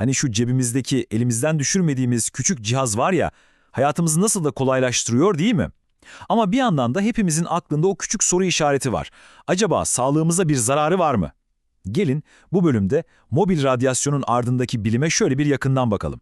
Hani şu cebimizdeki elimizden düşürmediğimiz küçük cihaz var ya, hayatımızı nasıl da kolaylaştırıyor değil mi? Ama bir yandan da hepimizin aklında o küçük soru işareti var. Acaba sağlığımıza bir zararı var mı? Gelin bu bölümde mobil radyasyonun ardındaki bilime şöyle bir yakından bakalım.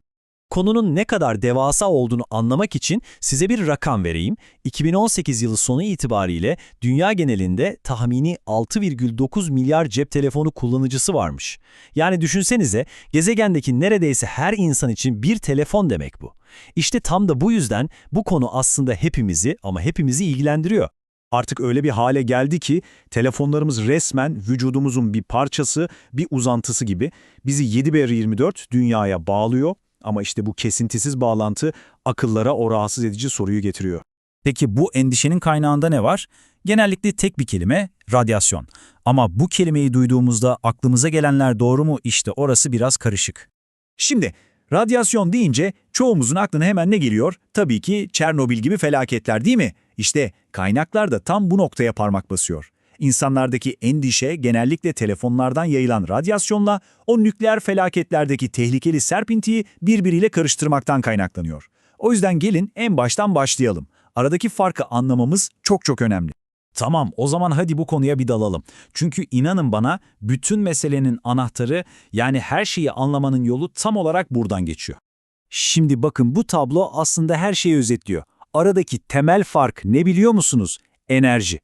Konunun ne kadar devasa olduğunu anlamak için size bir rakam vereyim. 2018 yılı sonu itibariyle dünya genelinde tahmini 6,9 milyar cep telefonu kullanıcısı varmış. Yani düşünsenize gezegendeki neredeyse her insan için bir telefon demek bu. İşte tam da bu yüzden bu konu aslında hepimizi ama hepimizi ilgilendiriyor. Artık öyle bir hale geldi ki telefonlarımız resmen vücudumuzun bir parçası, bir uzantısı gibi bizi 7-24 dünyaya bağlıyor ama işte bu kesintisiz bağlantı akıllara o rahatsız edici soruyu getiriyor. Peki bu endişenin kaynağında ne var? Genellikle tek bir kelime, radyasyon. Ama bu kelimeyi duyduğumuzda aklımıza gelenler doğru mu? İşte orası biraz karışık. Şimdi radyasyon deyince çoğumuzun aklına hemen ne geliyor? Tabii ki Çernobil gibi felaketler değil mi? İşte kaynaklar da tam bu noktaya parmak basıyor. İnsanlardaki endişe genellikle telefonlardan yayılan radyasyonla o nükleer felaketlerdeki tehlikeli serpintiyi birbiriyle karıştırmaktan kaynaklanıyor. O yüzden gelin en baştan başlayalım. Aradaki farkı anlamamız çok çok önemli. Tamam, o zaman hadi bu konuya bir dalalım. Çünkü inanın bana bütün meselenin anahtarı yani her şeyi anlamanın yolu tam olarak buradan geçiyor. Şimdi bakın bu tablo aslında her şeyi özetliyor. Aradaki temel fark ne biliyor musunuz? Enerji.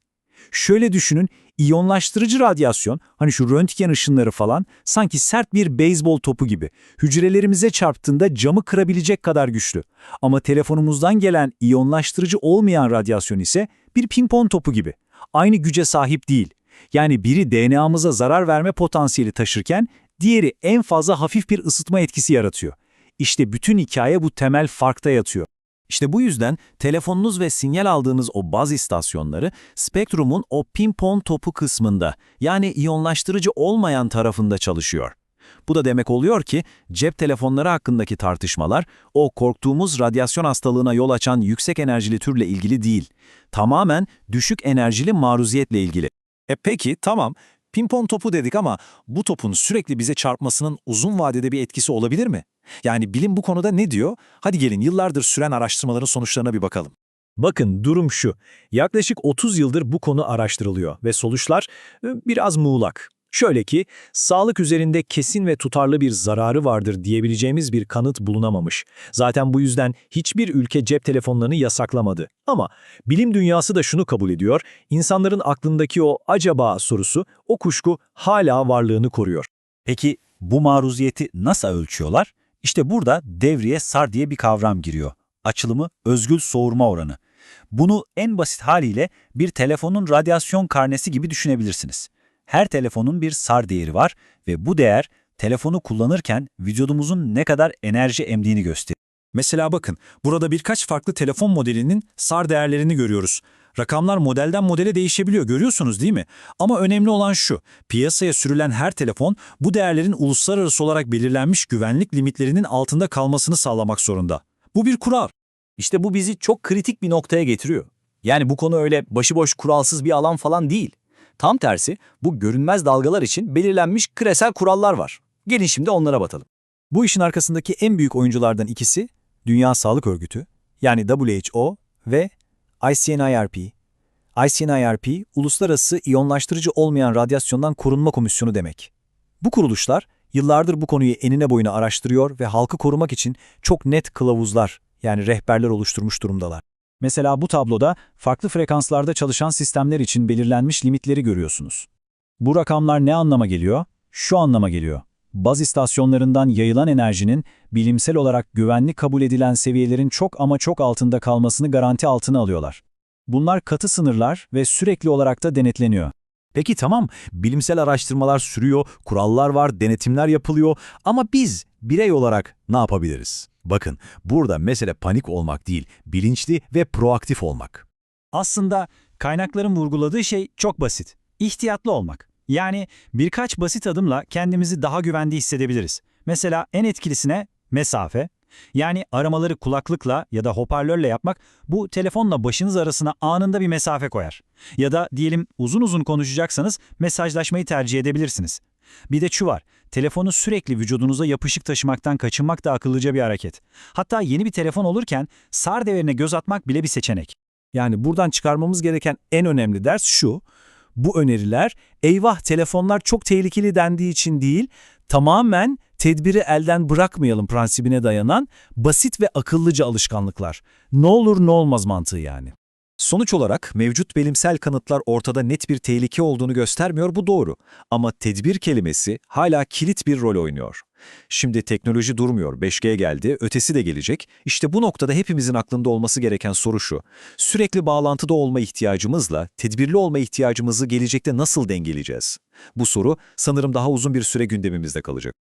Şöyle düşünün, iyonlaştırıcı radyasyon, hani şu röntgen ışınları falan, sanki sert bir beyzbol topu gibi. Hücrelerimize çarptığında camı kırabilecek kadar güçlü. Ama telefonumuzdan gelen iyonlaştırıcı olmayan radyasyon ise bir pimpon topu gibi. Aynı güce sahip değil. Yani biri DNA'mıza zarar verme potansiyeli taşırken, diğeri en fazla hafif bir ısıtma etkisi yaratıyor. İşte bütün hikaye bu temel farkta yatıyor. İşte bu yüzden telefonunuz ve sinyal aldığınız o baz istasyonları spektrumun o pimpon topu kısmında yani iyonlaştırıcı olmayan tarafında çalışıyor. Bu da demek oluyor ki cep telefonları hakkındaki tartışmalar o korktuğumuz radyasyon hastalığına yol açan yüksek enerjili türle ilgili değil. Tamamen düşük enerjili maruziyetle ilgili. E peki tamam pimpon topu dedik ama bu topun sürekli bize çarpmasının uzun vadede bir etkisi olabilir mi? Yani bilim bu konuda ne diyor? Hadi gelin yıllardır süren araştırmaların sonuçlarına bir bakalım. Bakın durum şu. Yaklaşık 30 yıldır bu konu araştırılıyor ve sonuçlar e, biraz muğlak. Şöyle ki, sağlık üzerinde kesin ve tutarlı bir zararı vardır diyebileceğimiz bir kanıt bulunamamış. Zaten bu yüzden hiçbir ülke cep telefonlarını yasaklamadı. Ama bilim dünyası da şunu kabul ediyor, insanların aklındaki o acaba sorusu, o kuşku hala varlığını koruyor. Peki bu maruziyeti nasıl ölçüyorlar? İşte burada devreye SAR diye bir kavram giriyor. Açılımı özgül soğurma oranı. Bunu en basit haliyle bir telefonun radyasyon karnesi gibi düşünebilirsiniz. Her telefonun bir SAR değeri var ve bu değer telefonu kullanırken vücudumuzun ne kadar enerji emdiğini gösteriyor. Mesela bakın burada birkaç farklı telefon modelinin SAR değerlerini görüyoruz. Rakamlar modelden modele değişebiliyor görüyorsunuz değil mi? Ama önemli olan şu, piyasaya sürülen her telefon bu değerlerin uluslararası olarak belirlenmiş güvenlik limitlerinin altında kalmasını sağlamak zorunda. Bu bir kural. İşte bu bizi çok kritik bir noktaya getiriyor. Yani bu konu öyle başıboş kuralsız bir alan falan değil. Tam tersi bu görünmez dalgalar için belirlenmiş küresel kurallar var. Gelin şimdi onlara bakalım. Bu işin arkasındaki en büyük oyunculardan ikisi Dünya Sağlık Örgütü yani WHO ve ICNIRP. ICNIRP, Uluslararası İyonlaştırıcı Olmayan Radyasyondan Korunma Komisyonu demek. Bu kuruluşlar yıllardır bu konuyu enine boyuna araştırıyor ve halkı korumak için çok net kılavuzlar yani rehberler oluşturmuş durumdalar. Mesela bu tabloda farklı frekanslarda çalışan sistemler için belirlenmiş limitleri görüyorsunuz. Bu rakamlar ne anlama geliyor? Şu anlama geliyor. Baz istasyonlarından yayılan enerjinin bilimsel olarak güvenli kabul edilen seviyelerin çok ama çok altında kalmasını garanti altına alıyorlar. Bunlar katı sınırlar ve sürekli olarak da denetleniyor. Peki tamam, bilimsel araştırmalar sürüyor, kurallar var, denetimler yapılıyor ama biz birey olarak ne yapabiliriz? Bakın, burada mesele panik olmak değil, bilinçli ve proaktif olmak. Aslında kaynakların vurguladığı şey çok basit. İhtiyatlı olmak. Yani birkaç basit adımla kendimizi daha güvende hissedebiliriz. Mesela en etkilisine mesafe. Yani aramaları kulaklıkla ya da hoparlörle yapmak bu telefonla başınız arasına anında bir mesafe koyar. Ya da diyelim uzun uzun konuşacaksanız mesajlaşmayı tercih edebilirsiniz. Bir de şu var, telefonu sürekli vücudunuza yapışık taşımaktan kaçınmak da akıllıca bir hareket. Hatta yeni bir telefon olurken SAR değerine göz atmak bile bir seçenek. Yani buradan çıkarmamız gereken en önemli ders şu, bu öneriler eyvah telefonlar çok tehlikeli dendiği için değil, tamamen tedbiri elden bırakmayalım prensibine dayanan basit ve akıllıca alışkanlıklar. Ne olur ne olmaz mantığı yani. Sonuç olarak mevcut bilimsel kanıtlar ortada net bir tehlike olduğunu göstermiyor, bu doğru. Ama tedbir kelimesi hala kilit bir rol oynuyor. Şimdi teknoloji durmuyor, 5G geldi, ötesi de gelecek. İşte bu noktada hepimizin aklında olması gereken soru şu. Sürekli bağlantıda olma ihtiyacımızla tedbirli olma ihtiyacımızı gelecekte nasıl dengeleyeceğiz? Bu soru sanırım daha uzun bir süre gündemimizde kalacak.